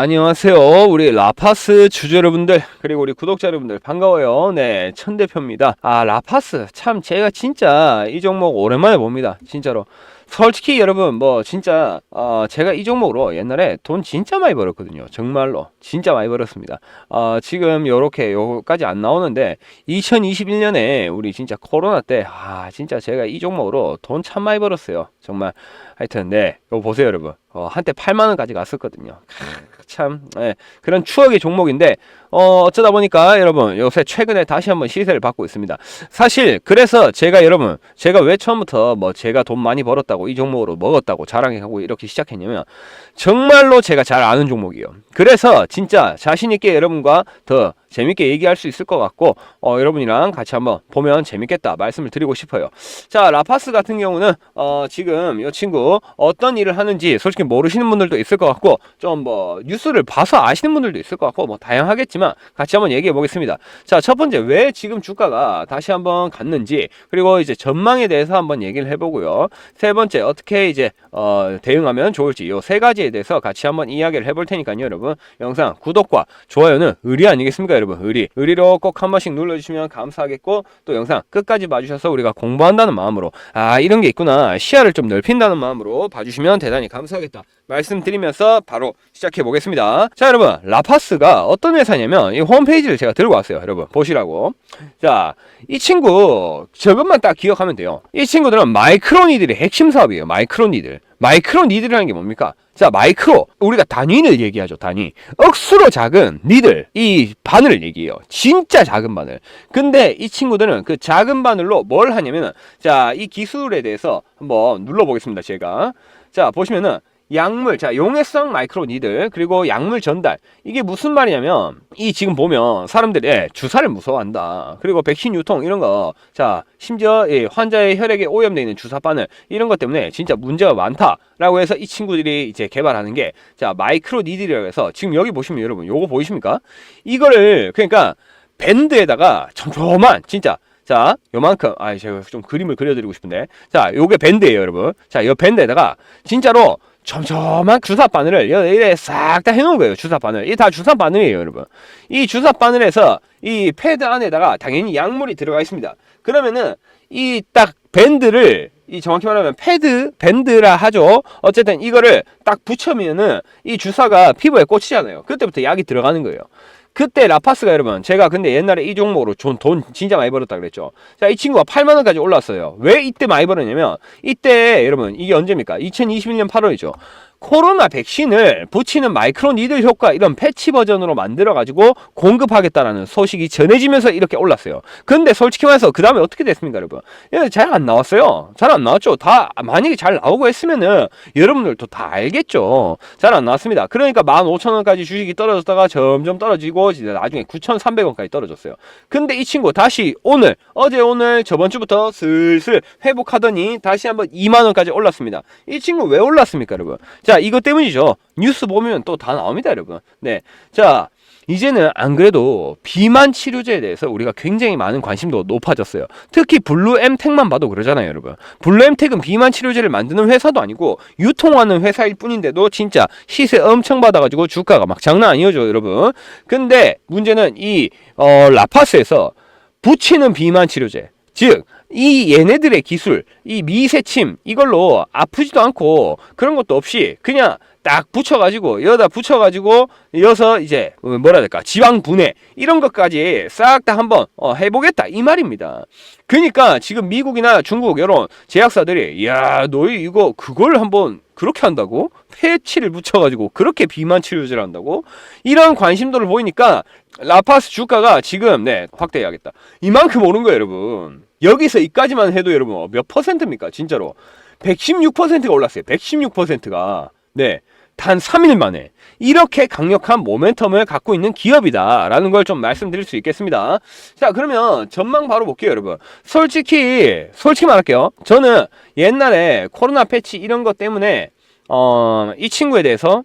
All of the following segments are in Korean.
안녕하세요. 우리 라파스 주주 여러분들, 그리고 우리 구독자 여러분들, 반가워요. 네, 천대표입니다. 아, 라파스. 참, 제가 진짜 이 종목 오랜만에 봅니다. 진짜로. 솔직히 여러분, 뭐, 진짜, 어, 제가 이 종목으로 옛날에 돈 진짜 많이 벌었거든요. 정말로. 진짜 많이 벌었습니다. 어, 지금 요렇게, 요까지 안 나오는데, 2021년에 우리 진짜 코로나 때, 아, 진짜 제가 이 종목으로 돈 참 많이 벌었어요. 정말. 하여튼, 네. 이거 보세요, 여러분. 어, 한때 8만원까지 갔었거든요. 참 예, 그런 추억의 종목인데 어, 어쩌다 보니까 여러분 요새 최근에 다시 한번 시세를 받고 있습니다. 사실 그래서 제가 여러분 제가 왜 처음부터 뭐 제가 돈 많이 벌었다고 이 종목으로 먹었다고 자랑하고 이렇게 시작했냐면 정말로 제가 잘 아는 종목이에요. 그래서 진짜 자신 있게 여러분과 더 재밌게 얘기할 수 있을 것 같고 어, 여러분이랑 같이 한번 보면 재밌겠다 말씀을 드리고 싶어요. 자 라파스 같은 경우는 어, 지금 이 친구 어떤 일을 하는지 솔직히 모르시는 분들도 있을 것 같고 좀 뭐 뉴스를 봐서 아시는 분들도 있을 것 같고 뭐 다양하겠지만 같이 한번 얘기해 보겠습니다. 자 첫 번째 왜 지금 주가가 다시 한번 갔는지 그리고 이제 전망에 대해서 한번 얘기를 해보고요. 세 번째 어떻게 이제 어, 대응하면 좋을지 요세 가지에 대해서 같이 한번 이야기를 해볼 테니까요, 여러분 영상 구독과 좋아요는 의리 아니겠습니까, 여러분 의리 의리로 꼭 한 번씩 눌러주시면 감사하겠고 또 영상 끝까지 봐주셔서 우리가 공부한다는 마음으로 아 이런 게 있구나 시야를 좀 넓힌다는 마음으로 봐주시면 대단히 감사하겠다 말씀드리면서 바로 시작해 보겠습니다. 자, 여러분, 라파스가 어떤 회사냐면 이 홈페이지를 제가 들고 왔어요. 여러분, 보시라고. 자, 이 친구 저것만 딱 기억하면 돼요. 이 친구들은 마이크로니들의 핵심 사업이에요. 마이크로니들. 마이크로 니들이라는 게 뭡니까? 자, 마이크로. 우리가 단위를 얘기하죠, 단위. 억수로 작은 니들. 이 바늘을 얘기해요. 진짜 작은 바늘. 근데 이 친구들은 그 작은 바늘로 뭘 하냐면은, 자, 이 기술에 대해서 한번 눌러보겠습니다, 제가. 자, 보시면은, 약물, 자, 용해성 마이크로 니들, 그리고 약물 전달. 이게 무슨 말이냐면, 이 지금 보면 사람들이 예, 주사를 무서워한다. 그리고 백신 유통, 이런 거. 자, 심지어 예, 환자의 혈액에 오염되어 있는 주사바늘, 이런 것 때문에 진짜 문제가 많다 라고 해서 이 친구들이 이제 개발하는 게, 자, 마이크로 니들이라고 해서, 지금 여기 보시면 여러분, 요거 보이십니까? 이거를, 그러니까, 밴드에다가 촘촘한, 진짜, 자, 요만큼, 아, 제가 좀 그림을 그려드리고 싶은데. 자, 요게 밴드예요, 여러분. 자, 요 밴드에다가, 진짜로, 촘촘한 주사 바늘을 이래 싹 다 해놓은 거예요. 주사 바늘. 이게 다 주사 바늘이에요, 여러분. 이 주사 바늘에서 이 패드 안에다가 당연히 약물이 들어가 있습니다. 그러면은 이 딱 밴드를 이 정확히 말하면 패드 밴드라 하죠. 어쨌든 이거를 딱 붙여면은 이 주사가 피부에 꽂히잖아요. 그때부터 약이 들어가는 거예요. 그때 라파스가 여러분 제가 근데 옛날에 이 종목으로 돈, 돈 진짜 많이 벌었다 그랬죠. 자 이 친구가 8만 원까지 올랐어요. 왜 이때 많이 벌었냐면 이때 여러분 이게 언제입니까? 2021년 8월이죠 코로나 백신을 붙이는 마이크로 니들 효과 이런 패치 버전으로 만들어 가지고 공급하겠다라는 소식이 전해지면서 이렇게 올랐어요. 근데 솔직히 말해서 그 다음에 어떻게 됐습니까, 여러분? 잘 안 나왔어요. 잘 안 나왔죠. 다 만약에 잘 나오고 했으면은 여러분들도 다 알겠죠. 잘 안 나왔습니다. 그러니까 15,000원까지 주식이 떨어졌다가 점점 떨어지고 이제 나중에 9,300원까지 떨어졌어요. 근데 이 친구 다시 오늘 어제 오늘 저번 주부터 슬슬 회복하더니 다시 한번 2만 원까지 올랐습니다. 이 친구 왜 올랐습니까, 여러분? 자, 이것 때문이죠. 뉴스 보면 또 다 나옵니다, 여러분. 네. 자, 이제는 안 그래도 비만 치료제에 대해서 우리가 굉장히 많은 관심도 높아졌어요. 특히 블루엠텍만 봐도 그러잖아요, 여러분. 블루엠텍은 비만 치료제를 만드는 회사도 아니고 유통하는 회사일 뿐인데도 진짜 시세 엄청 받아가지고 주가가 막 장난 아니죠, 여러분. 근데 문제는 이 어, 라파스에서 붙이는 비만 치료제, 즉 이 얘네들의 기술, 이 미세침 이걸로 아프지도 않고 그런 것도 없이 그냥 딱 붙여가지고 여기다 붙여가지고 이어서 이제 뭐라 해야 될까 지방 분해 이런 것까지 싹 다 한번 어, 해보겠다 이 말입니다. 그러니까 지금 미국이나 중국 이런 제약사들이 야 너희 이거 그걸 한번 그렇게 한다고 패치를 붙여가지고 그렇게 비만 치료제를 한다고 이런 관심도를 보이니까 라파스 주가가 지금 네 확대해야겠다 이만큼 오른 거예요 여러분. 여기서 이까지만 해도 여러분 몇 퍼센트입니까? 진짜로 116%가 올랐어요. 116%가 네. 단 3일 만에 이렇게 강력한 모멘텀을 갖고 있는 기업이다라는 걸 좀 말씀드릴 수 있겠습니다. 자, 그러면 전망 바로 볼게요, 여러분. 솔직히 솔직히 말할게요. 저는 옛날에 코로나 패치 이런 것 때문에 어, 이 친구에 대해서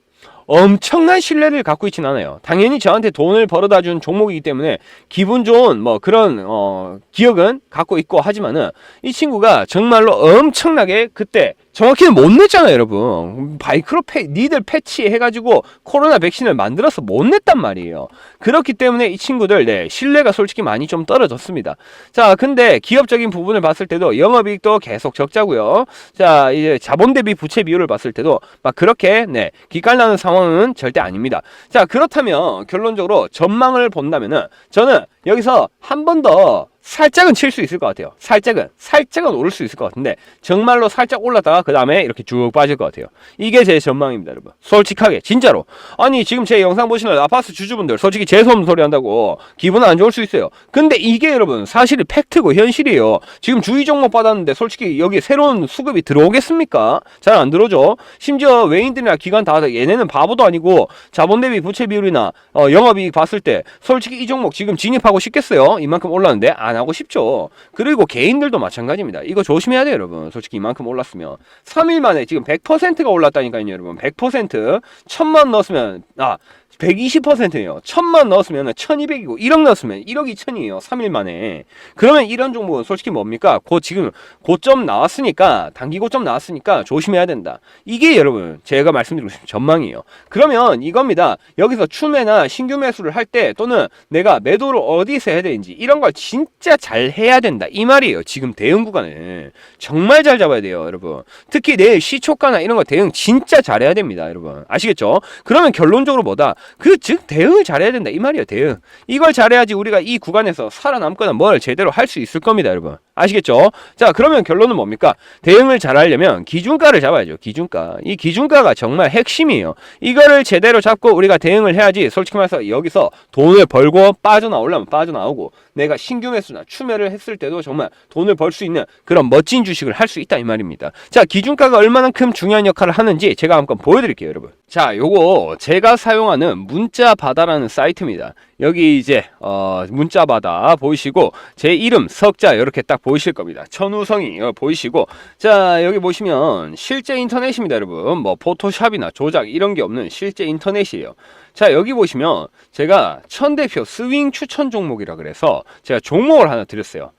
엄청난 신뢰를 갖고 있진 않아요. 당연히 저한테 돈을 벌어다 준 종목이기 때문에 기분 좋은 뭐 그런 어 기억은 갖고 있고 하지만은 이 친구가 정말로 엄청나게 그때 정확히는 못 냈잖아요, 여러분. 바이크로 패, 니들 패치 해가지고 코로나 백신을 만들어서 못 냈단 말이에요. 그렇기 때문에 이 친구들, 네, 신뢰가 솔직히 많이 좀 떨어졌습니다. 자, 근데 기업적인 부분을 봤을 때도 영업이익도 계속 적자고요. 자, 이제 자본 대비 부채 비율을 봤을 때도 막 그렇게, 네, 기깔나는 상황은 절대 아닙니다. 자, 그렇다면 결론적으로 전망을 본다면은 저는 여기서 한 번 더 살짝은 칠 수 있을 것 같아요. 살짝은 살짝은 오를 수 있을 것 같은데 정말로 살짝 올랐다가 그 다음에 이렇게 쭉 빠질 것 같아요. 이게 제 전망입니다, 여러분. 솔직하게 진짜로. 아니 지금 제 영상 보시는 라파스 주주분들 솔직히 재수없는 소리 한다고 기분 안 좋을 수 있어요. 근데 이게 여러분 사실이 팩트고 현실이에요. 지금 주의 종목 받았는데 솔직히 여기 새로운 수급이 들어오겠습니까? 잘 안 들어오죠. 심지어 외인들이나 기관 다 얘네는 바보도 아니고 자본 대비 부채 비율이나 어, 영업이익 봤을 때 솔직히 이 종목 지금 진입하고 싶겠어요? 이만큼 올랐는데 안 하고 싶죠. 그리고 개인들도 마찬가지입니다. 이거 조심해야 돼요, 여러분. 솔직히 이만큼 올랐으면 3일 만에 지금 100%가 올랐다니까요, 여러분. 100% 천만 넣었으면 아 120%예요. 천만 넣었으면 1200이고 1억 넣었으면 1억 2천이에요. 3일 만에. 그러면 이런 종목은 솔직히 뭡니까? 곧 지금 고점 나왔으니까 단기 고점 나왔으니까 조심해야 된다. 이게 여러분 제가 말씀드리고 싶은 전망이에요. 그러면 이겁니다. 여기서 추매나 신규 매수를 할 때 또는 내가 매도를 어디서 해야 되는지 이런 걸 진짜 잘 해야 된다. 이 말이에요. 지금 대응 구간을 정말 잘 잡아야 돼요, 여러분. 특히 내일 시초가나 이런 거 대응 진짜 잘해야 됩니다, 여러분. 아시겠죠? 그러면 결론적으로 뭐다? 그 즉 대응을 잘해야 된다. 이 말이에요 대응. 이걸 잘해야지 우리가 이 구간에서 살아남거나 뭘 제대로 할 수 있을 겁니다 여러분 아시겠죠? 자 그러면 결론은 뭡니까? 대응을 잘 하려면 기준가를 잡아야죠 기준가. 이 기준가가 정말 핵심이에요. 이거를 제대로 잡고 우리가 대응을 해야지 솔직히 말해서 여기서 돈을 벌고 빠져나오려면 빠져나오고 내가 신규 매수나 추매를 했을 때도 정말 돈을 벌 수 있는 그런 멋진 주식을 할 수 있다 이 말입니다. 자 기준가가 얼마만큼 중요한 역할을 하는지 제가 한번 보여드릴게요 여러분. 자 요거 제가 사용하는 문자 바다라는 사이트입니다 여기 이제 어, 문자바다 보이시고 제 이름 석자 이렇게 딱 보이실 겁니다. 천우성이 어, 보이시고. 자 여기 보시면 실제 인터넷입니다 여러분. 뭐 포토샵이나 조작 이런 게 없는 실제 인터넷이에요. 자 여기 보시면 제가 천 대표 스윙 추천 종목이라 그래서 제가 종목을 하나 드렸어요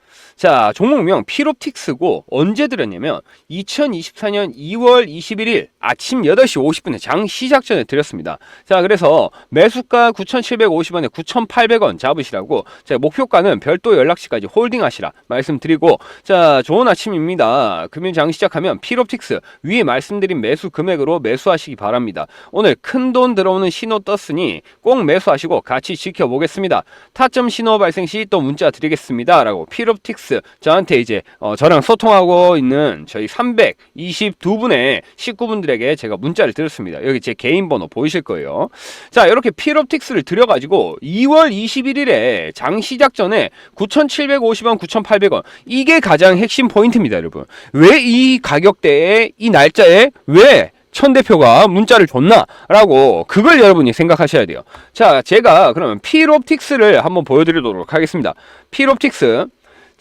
자, 종목명 피롭틱스고 언제 드렸냐면 2024년 2월 21일 아침 8시 50분에 장 시작 전에 드렸습니다. 자, 그래서 매수가 9,750원에 9,800원 잡으시라고 자, 목표가는 별도 연락시까지 홀딩하시라 말씀드리고 자, 좋은 아침입니다. 금일 장 시작하면 피롭틱스 위에 말씀드린 매수 금액으로 매수하시기 바랍니다. 오늘 큰 돈 들어오는 신호 떴으니 꼭 매수하시고 같이 지켜보겠습니다. 타점 신호 발생 시 또 문자 드리겠습니다. 라고 피롭틱스 저한테 이제 어, 저랑 소통하고 있는 저희 322분의 식구분들에게 제가 문자를 드렸습니다. 여기 제 개인 번호 보이실 거예요. 자, 이렇게 피롭틱스를 드려가지고 2월 21일에 장 시작 전에 9,750원, 9,800원 이게 가장 핵심 포인트입니다, 여러분. 왜 이 가격대에 이 날짜에 왜 천 대표가 문자를 줬나라고 그걸 여러분이 생각하셔야 돼요. 자, 제가 그러면 피롭틱스를 한번 보여드리도록 하겠습니다. 피롭틱스.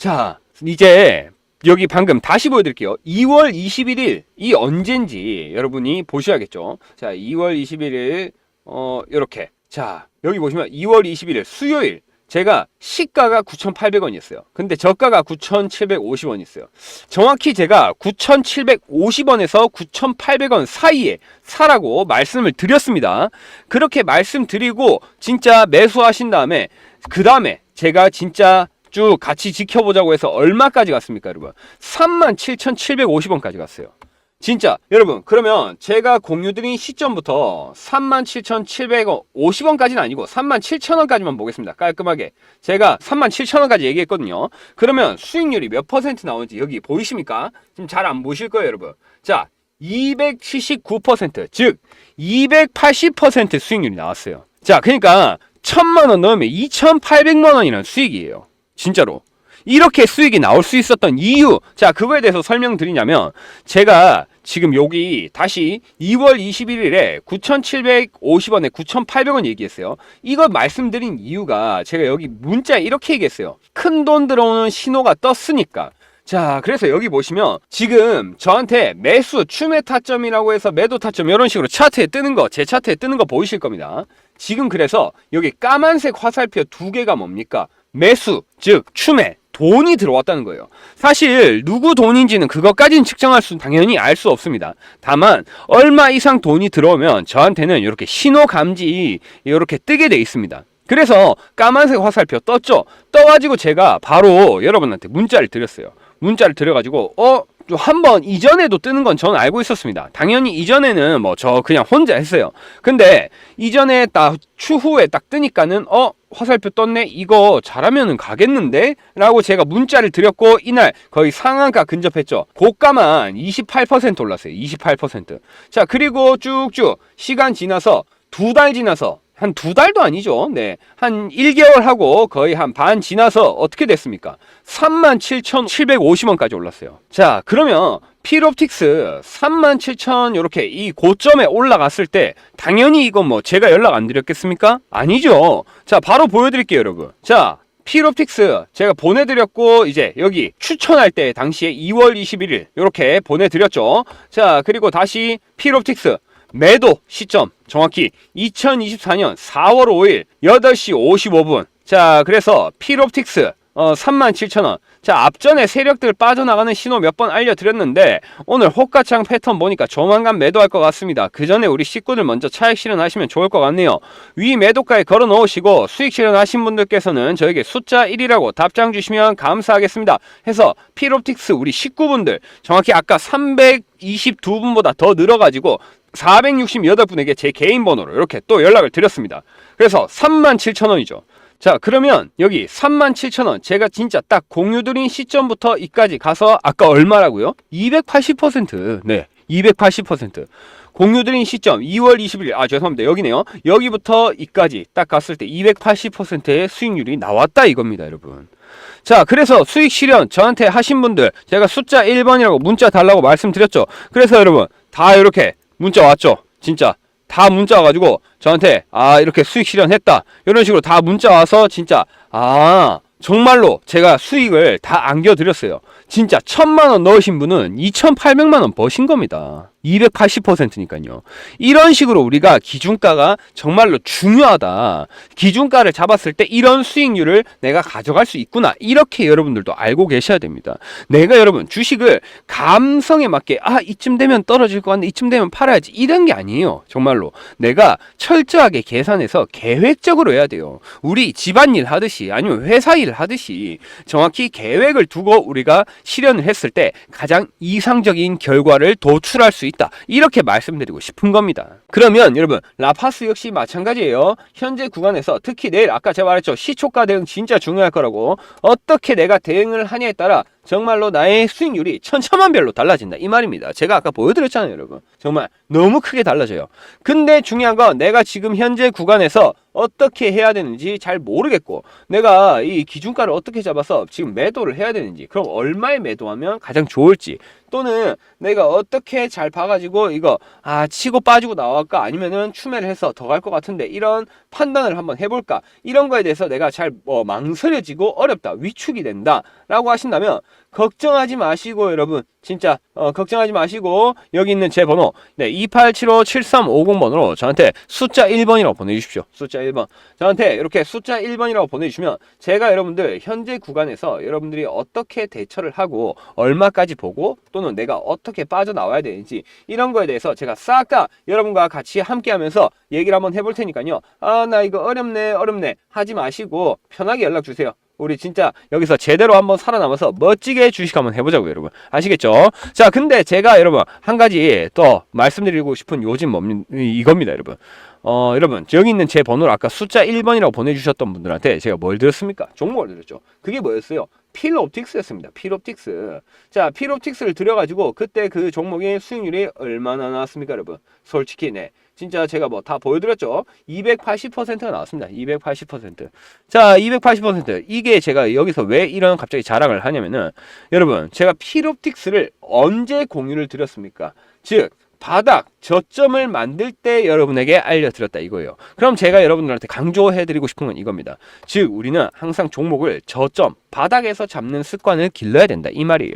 자, 이제 여기 방금 다시 보여드릴게요. 2월 21일 이 언젠지 여러분이 보셔야겠죠. 자, 2월 21일 어 이렇게 자 여기 보시면 2월 21일 수요일 제가 시가가 9,800원이었어요. 근데 저가가 9,750원 있어요. 정확히 제가 9,750원에서 9,800원 사이에 사라고 말씀을 드렸습니다. 그렇게 말씀드리고 진짜 매수하신 다음에 그 다음에 제가 진짜 쭉 같이 지켜보자고 해서 얼마까지 갔습니까, 여러분? 37,750원까지 갔어요. 진짜 여러분 그러면 제가 공유드린 시점부터 37,700원 50원까지는 아니고 37,000원까지만 보겠습니다. 깔끔하게. 제가 37,000원까지 얘기했거든요. 그러면 수익률이 몇 퍼센트 나오는지 여기 보이십니까? 지금 잘 안 보실 거예요 여러분. 자 279%즉 280% 수익률이 나왔어요. 자 그러니까 1000만원 넣으면 2800만원이라는 수익이에요 진짜로 이렇게 수익이 나올 수 있었던 이유 자 그거에 대해서 설명드리냐면 제가 지금 여기 다시 2월 21일에 9,750원에 9,800원 얘기했어요. 이걸 말씀드린 이유가 제가 여기 문자에 이렇게 얘기했어요. 큰 돈 들어오는 신호가 떴으니까. 자, 그래서 여기 보시면 지금 저한테 매수 추매 타점이라고 해서 매도 타점 이런 식으로 차트에 뜨는 거, 제 차트에 뜨는 거 보이실 겁니다. 지금 그래서 여기 까만색 화살표 두 개가 뭡니까? 매수, 즉 추매. 돈이 들어왔다는 거예요. 사실 누구 돈인지는 그것까지는 측정할 수 당연히 알 수 없습니다. 다만 얼마 이상 돈이 들어오면 저한테는 이렇게 신호 감지 이렇게 뜨게 돼 있습니다. 그래서 까만색 화살표 떴죠. 떠가지고 제가 바로 여러분한테 문자를 드렸어요. 문자를 드려가지고 어 한번 이전에도 뜨는 건 저는 알고 있었습니다. 당연히 이전에는 뭐 저 그냥 혼자 했어요. 근데 이전에 딱 추후에 딱 뜨니까는 어 화살표 떴네 이거 잘하면은 가겠는데 라고 제가 문자를 드렸고 이날 거의 상한가 근접했죠 고가만 28% 올랐어요 28%자 그리고 쭉쭉 시간 지나서 두 달 지나서 한 두 달도 아니죠. 네. 한 1개월 하고 거의 한 반 지나서 어떻게 됐습니까? 37,750원까지 올랐어요. 자, 그러면 필옵틱스 37,000 이렇게 이 고점에 올라갔을 때 당연히 이건 뭐 제가 연락 안 드렸겠습니까? 아니죠. 자, 바로 보여드릴게요, 여러분. 자, 필옵틱스 제가 보내드렸고 이제 여기 추천할 때 당시에 2월 21일 이렇게 보내드렸죠. 자, 그리고 다시 필옵틱스 매도 시점 정확히 2024년 4월 5일 8시 55분. 자, 그래서 필옵틱스 어, 37,000원. 자, 앞전에 세력들 빠져나가는 신호 몇 번 알려드렸는데, 오늘 호가창 패턴 보니까 조만간 매도할 것 같습니다. 그 전에 우리 식구들 먼저 차익 실현하시면 좋을 것 같네요. 위 매도가에 걸어 놓으시고, 수익 실현하신 분들께서는 저에게 숫자 1이라고 답장 주시면 감사하겠습니다. 해서, 필옵틱스 우리 식구분들, 정확히 아까 322분보다 더 늘어가지고, 468분에게 제 개인 번호로 이렇게 또 연락을 드렸습니다. 그래서 37,000원이죠. 자, 그러면 여기 37,000원. 제가 진짜 딱 공유드린 시점부터 이까지 가서 아까 얼마라고요? 280%. 네. 280%. 공유드린 시점 2월 20일. 아, 죄송합니다. 여기네요. 여기부터 이까지 딱 갔을 때 280%의 수익률이 나왔다 이겁니다, 여러분. 자, 그래서 수익 실현 저한테 하신 분들 제가 숫자 1번이라고 문자 달라고 말씀드렸죠. 그래서 여러분 다 이렇게 문자 왔죠. 진짜 다 문자 와가지고 저한테 아 이렇게 수익 실현했다. 이런 식으로 다 문자 와서 진짜 아 정말로 제가 수익을 다 안겨드렸어요. 진짜 천만 원 넣으신 분은 2,800만 원 버신 겁니다. 280%니까요. 이런 식으로 우리가 기준가가 정말로 중요하다. 기준가를 잡았을 때 이런 수익률을 내가 가져갈 수 있구나. 이렇게 여러분들도 알고 계셔야 됩니다. 내가 여러분 주식을 감성에 맞게 아 이쯤 되면 떨어질 것 같네. 이쯤 되면 팔아야지. 이런 게 아니에요. 정말로 내가 철저하게 계산해서 계획적으로 해야 돼요. 우리 집안일 하듯이 아니면 회사 일 하듯이 정확히 계획을 두고 우리가 실현을 했을 때 가장 이상적인 결과를 도출할 수 있다. 이렇게 말씀드리고 싶은 겁니다. 그러면 여러분 라파스 역시 마찬가지예요. 현재 구간에서 특히 내일 아까 제가 말했죠. 시초가 대응 진짜 중요할 거라고 어떻게 내가 대응을 하냐에 따라 정말로 나의 수익률이 천차만별로 달라진다 이 말입니다. 제가 아까 보여드렸잖아요, 여러분. 정말 너무 크게 달라져요. 근데 중요한 건 내가 지금 현재 구간에서 어떻게 해야 되는지 잘 모르겠고 내가 이 기준가를 어떻게 잡아서 지금 매도를 해야 되는지 그럼 얼마에 매도하면 가장 좋을지 또는 내가 어떻게 잘 봐가지고 이거 아 치고 빠지고 나갈까? 아니면은 추매를 해서 더 갈 것 같은데 이런 판단을 한번 해볼까? 이런 거에 대해서 내가 잘 뭐 망설여지고 어렵다 위축이 된다라고 하신다면 걱정하지 마시고 여러분. 진짜 어, 걱정하지 마시고 여기 있는 제 번호. 네 2875-7350번으로 저한테 숫자 1번이라고 보내주십시오. 숫자 1번. 저한테 이렇게 숫자 1번이라고 보내주시면 제가 여러분들 현재 구간에서 여러분들이 어떻게 대처를 하고 얼마까지 보고 또는 내가 어떻게 빠져나와야 되는지 이런 거에 대해서 제가 싹 다 여러분과 같이 함께 하면서 얘기를 한번 해볼 테니까요. 아 나 이거 어렵네 어렵네. 하지 마시고 편하게 연락 주세요 우리 진짜 여기서 제대로 한번 살아남아서 멋지게 주식 한번 해보자고요, 여러분. 아시겠죠? 자, 근데 제가 여러분 한 가지 또 말씀드리고 싶은 요즘 뭡니 이겁니다, 여러분. 어, 여러분, 여기 있는 제 번호를 아까 숫자 1번이라고 보내주셨던 분들한테 제가 뭘 드렸습니까? 종목을 드렸죠. 그게 뭐였어요? 필옵틱스였습니다. 필옵틱스. 자, 필옵틱스를 드려가지고 그때 그 종목의 수익률이 얼마나 나왔습니까, 여러분? 솔직히, 네. 진짜 제가 뭐 다 보여드렸죠. 280%가 나왔습니다. 280%. 자, 280%. 이게 제가 여기서 왜 이런 갑자기 자랑을 하냐면은 여러분, 제가 필옵틱스를 언제 공유를 드렸습니까? 즉, 바닥 저점을 만들 때 여러분에게 알려드렸다 이거예요. 그럼 제가 여러분들한테 강조해드리고 싶은 건 이겁니다. 즉 우리는 항상 종목을 저점 바닥에서 잡는 습관을 길러야 된다 이 말이에요.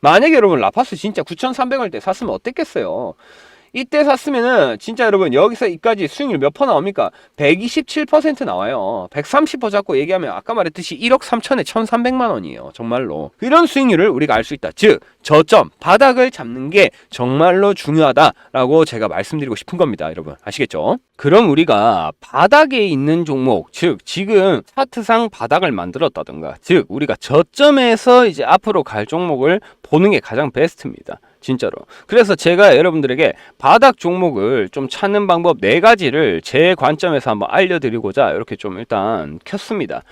만약에 여러분 라파스 진짜 9,300원 때 샀으면 어땠겠어요? 이때 샀으면은 진짜 여러분 여기서 이까지 수익률 몇 퍼 나옵니까? 127% 나와요. 130% 잡고 얘기하면 아까 말했듯이 1억 3천에 1,300만 원이에요. 정말로. 이런 수익률을 우리가 알 수 있다. 즉 저점 바닥을 잡는 게 정말로 중요하다라고 제가 말씀드리고 싶은 겁니다. 여러분 아시겠죠? 그럼 우리가 바닥에 있는 종목, 즉 지금 차트상 바닥을 만들었다든가, 즉 우리가 저점에서 이제 앞으로 갈 종목을 보는 게 가장 베스트입니다. 진짜로. 그래서 제가 여러분들에게 바닥 종목을 좀 찾는 방법 네 가지를 제 관점에서 한번 알려드리고자 이렇게 좀 일단 켰습니다.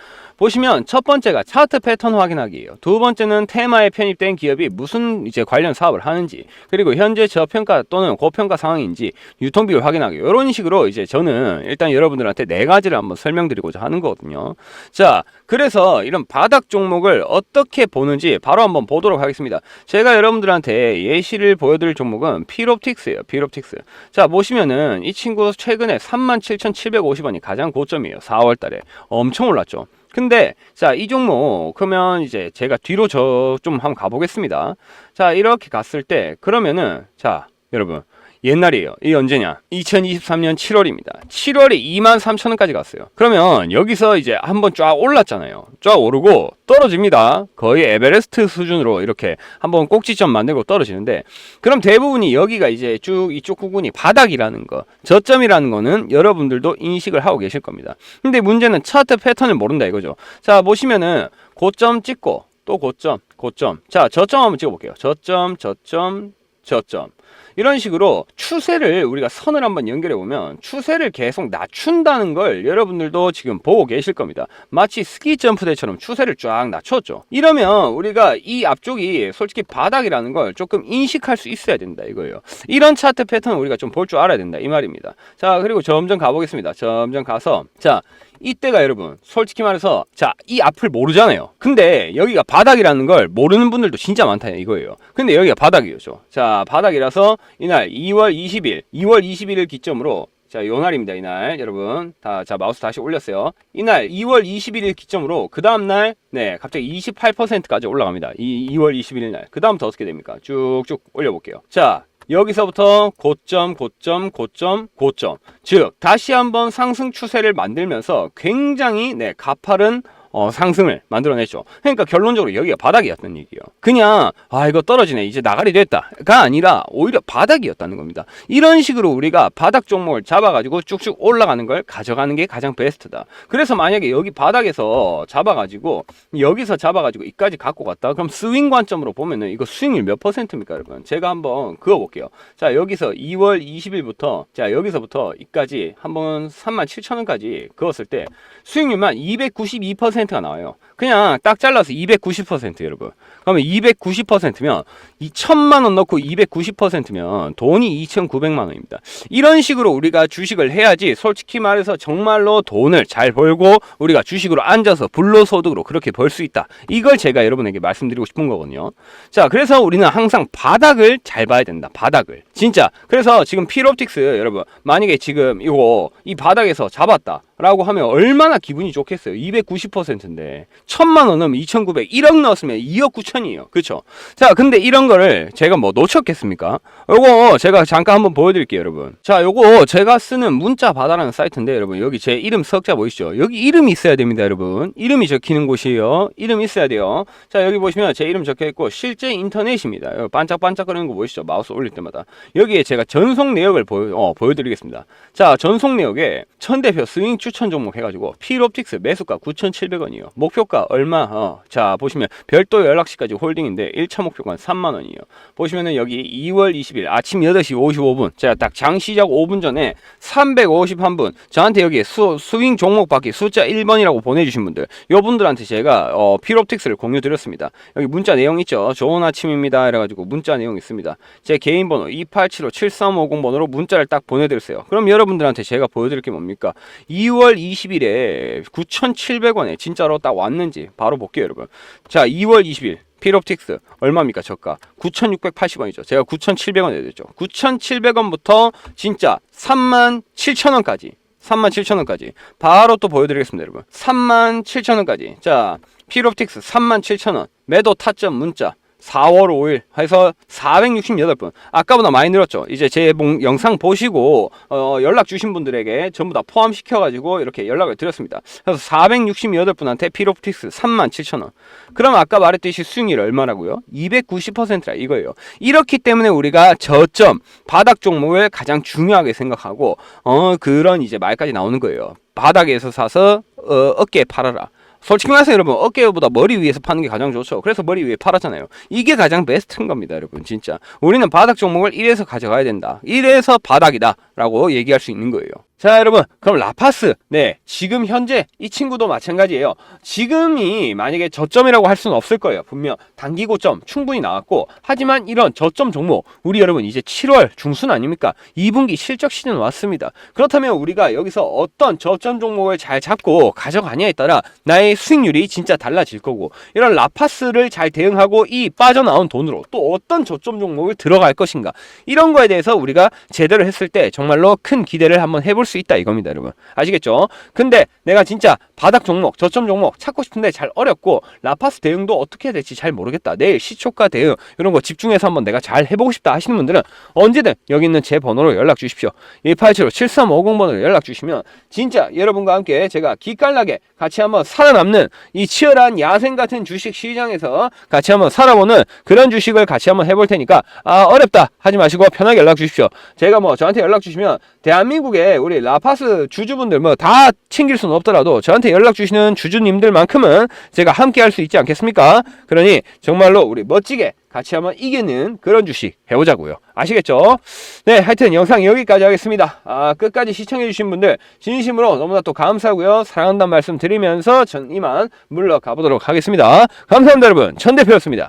보시면 첫 번째가 차트 패턴 확인하기예요. 두 번째는 테마에 편입된 기업이 무슨 이제 관련 사업을 하는지, 그리고 현재 저평가 또는 고평가 상황인지 유통비율 확인하기. 이런 식으로 이제 저는 일단 여러분들한테 네 가지를 한번 설명드리고자 하는 거거든요. 자, 그래서 이런 바닥 종목을 어떻게 보는지 바로 한번 보도록 하겠습니다. 제가 여러분들한테 예시를 보여드릴 종목은 필옵틱스예요. 필옵틱스. 자, 보시면은 이 친구 최근에 37,750원이 가장 고점이에요. 4월 달에. 엄청 올랐죠. 근데 자 이 종목 그러면 이제 제가 뒤로 저 좀 한번 가보겠습니다. 자 이렇게 갔을 때 그러면은 자 여러분 옛날이에요. 이 언제냐? 2023년 7월입니다. 7월에 2만 3천 원까지 갔어요. 그러면 여기서 이제 한번 쫙 올랐잖아요. 쫙 오르고 떨어집니다. 거의 에베레스트 수준으로 이렇게 한번 꼭지점 만들고 떨어지는데 그럼 대부분이 여기가 이제 쭉 이쪽 구간이 바닥이라는 거, 저점이라는 거는 여러분들도 인식을 하고 계실 겁니다. 근데 문제는 차트 패턴을 모른다 이거죠. 자, 보시면은 고점 찍고 또 고점, 고점. 자, 저점 한번 찍어 볼게요. 저점, 저점, 저점. 이런 식으로 추세를 우리가 선을 한번 연결해 보면 추세를 계속 낮춘다는 걸 여러분들도 지금 보고 계실 겁니다. 마치 스키 점프대처럼 추세를 쫙 낮췄죠. 이러면 우리가 이 앞쪽이 솔직히 바닥이라는 걸 조금 인식할 수 있어야 된다 이거예요. 이런 차트 패턴 우리가 좀 볼 줄 알아야 된다 이 말입니다. 자 그리고 점점 가보겠습니다. 점점 가서 자 이때가 여러분 솔직히 말해서 자 이 앞을 모르잖아요 근데 여기가 바닥이라는 걸 모르는 분들도 진짜 많다 이거예요 근데 여기가 바닥이었죠 자 바닥이라서 이날 2월 20일 2월 21일 기점으로 자, 요 날입니다. 이날. 여러분. 다, 자, 마우스 다시 올렸어요. 이날 2월 21일 기점으로 그 다음 날, 네, 갑자기 28%까지 올라갑니다. 이 2월 21일 날. 그 다음부터 어떻게 됩니까? 쭉쭉 올려 볼게요. 자, 여기서부터 고점, 고점, 고점, 고점. 즉, 다시 한번 상승 추세를 만들면서 굉장히, 네, 가파른 어, 상승을 만들어냈죠. 그러니까 결론적으로 여기가 바닥이었던 얘기예요. 그냥 아 이거 떨어지네 이제 나가리 됐다가 아니라 오히려 바닥이었다는 겁니다. 이런 식으로 우리가 바닥 종목을 잡아가지고 쭉쭉 올라가는 걸 가져가는 게 가장 베스트다. 그래서 만약에 여기 바닥에서 잡아가지고 여기서 잡아가지고 이까지 갖고 갔다 그럼 스윙 관점으로 보면은 이거 수익률 몇 퍼센트입니까 여러분? 제가 한번 그어볼게요. 자 여기서 2월 20일부터 자 여기서부터 이까지 한번 3만 7천 원까지 그었을 때 수익률만 292% 2%가 나와요. 그냥 딱 잘라서 290% 여러분. 그러면 290%면 2천만 원 넣고 290%면 돈이 2,900만 원입니다. 이런 식으로 우리가 주식을 해야지 솔직히 말해서 정말로 돈을 잘 벌고 우리가 주식으로 앉아서 불로소득으로 그렇게 벌 수 있다. 이걸 제가 여러분에게 말씀드리고 싶은 거거든요. 자, 그래서 우리는 항상 바닥을 잘 봐야 된다. 바닥을. 진짜. 그래서 지금 필옵틱스 여러분 만약에 지금 이거 이 바닥에서 잡았다. 라고 하면 얼마나 기분이 좋겠어요. 290% 인데. 천만 원 넣으면 2,900, 1억 넣었으면 2억 9천이에요. 그쵸? 자, 근데 이런 거를 제가 뭐 놓쳤겠습니까? 요거 제가 잠깐 한번 보여드릴게요, 여러분. 자, 요거 제가 쓰는 문자 바다라는 사이트인데, 여러분. 여기 제 이름 석자 보이시죠? 여기 이름이 있어야 됩니다, 여러분. 이름이 적히는 곳이에요. 이름 있어야 돼요. 자, 여기 보시면 제 이름 적혀 있고, 실제 인터넷입니다. 반짝반짝거리는 거 보이시죠? 마우스 올릴 때마다. 여기에 제가 전송 내역을 보여, 어, 보여드리겠습니다. 자, 전송 내역에 천 대표 스윙 추천 종목 해가지고, 필옵틱스 매수가 9,700 원이요. 목표가 얼마? 어, 자, 보시면 별도 연락시까지 홀딩인데 1차 목표가 3만 원이에요. 보시면은 여기 2월 20일 아침 8시 55분. 제가 딱 장 시작 5분 전에 351분 저한테 여기 수, 스윙 종목 받기 숫자 1번이라고 보내 주신 분들, 요 분들한테 제가 어, 필옵틱스를 공유 드렸습니다. 여기 문자 내용 있죠. 좋은 아침입니다. 이래 가지고 문자 내용 있습니다. 제 개인 번호 2875-7350번으로 문자를 딱 보내 드렸어요. 그럼 여러분들한테 제가 보여 드릴 게 뭡니까? 2월 20일에 9,700원에 진 짜로 딱 왔는지 바로 볼게요, 여러분. 자, 2월 20일. 필옵틱스 얼마입니까 저가 9,680원이죠. 제가 9,700원 내드렸죠. 9,700원부터 진짜 3만 7천원까지 3만 7천원까지 바로 또 보여드리겠습니다 여러분 3만 7천원까지 자 필옵틱스 3만 7천원 매도 타점 문자 4월 5일 해서 468분. 아까보다 많이 늘었죠. 이제 제 몽- 영상 보시고 어, 연락 주신 분들에게 전부 다 포함시켜 가지고 이렇게 연락을 드렸습니다. 그래서 468분한테 피로프틱스 37,000원. 그럼 아까 말했듯이 수익률 얼마라고요? 290%라 이거예요. 이렇기 때문에 우리가 저점 바닥 종목을 가장 중요하게 생각하고 어 그런 이제 말까지 나오는 거예요. 바닥에서 사서 어, 어깨에 팔아라. 솔직히 말해서 여러분 어깨보다 머리 위에서 파는 게 가장 좋죠. 그래서 머리 위에 팔았잖아요. 이게 가장 베스트인 겁니다, 여러분. 진짜 우리는 바닥 종목을 이래서 가져가야 된다. 이래서 바닥이다라고 얘기할 수 있는 거예요. 자, 여러분. 그럼 라파스. 네. 지금 현재 이 친구도 마찬가지예요. 지금이 만약에 저점이라고 할 수는 없을 거예요. 분명 단기 고점 충분히 나왔고 하지만 이런 저점 종목 우리 여러분 이제 7월 중순 아닙니까? 2분기 실적 시즌 왔습니다. 그렇다면 우리가 여기서 어떤 저점 종목을 잘 잡고 가져가냐에 따라 나의 수익률이 진짜 달라질 거고 이런 라파스를 잘 대응하고 이 빠져나온 돈으로 또 어떤 저점 종목을 들어갈 것인가 이런 거에 대해서 우리가 제대로 했을 때 정말로 큰 기대를 한번 해볼 수 있다 이겁니다 여러분. 아시겠죠? 근데 내가 진짜 바닥 종목 저점 종목 찾고 싶은데 잘 어렵고 라파스 대응도 어떻게 해야 될지 잘 모르겠다. 내일 시초가 대응 이런 거 집중해서 한번 내가 잘 해보고 싶다 하시는 분들은 언제든 여기 있는 제 번호로 연락 주십시오. 187-7350번으로 연락 주시면 진짜 여러분과 함께 제가 기깔나게 같이 한번 살아남는 이 치열한 야생 같은 주식 시장에서 같이 한번 살아보는 그런 주식을 같이 한번 해볼 테니까 아 어렵다. 하지 마시고 편하게 연락 주십시오. 제가 뭐 저한테 연락 주시면 대한민국에 우리 라파스 주주분들 뭐 다 챙길 수는 없더라도 저한테 연락 주시는 주주님들만큼은 제가 함께 할 수 있지 않겠습니까? 그러니 정말로 우리 멋지게 같이 한번 이기는 그런 주식 해보자고요. 아시겠죠? 네, 하여튼 영상 여기까지 하겠습니다. 아, 끝까지 시청해주신 분들 진심으로 너무나 또 감사하고요. 사랑한다는 말씀 드리면서 전 이만 물러가 보도록 하겠습니다. 감사합니다, 여러분. 천 대표였습니다.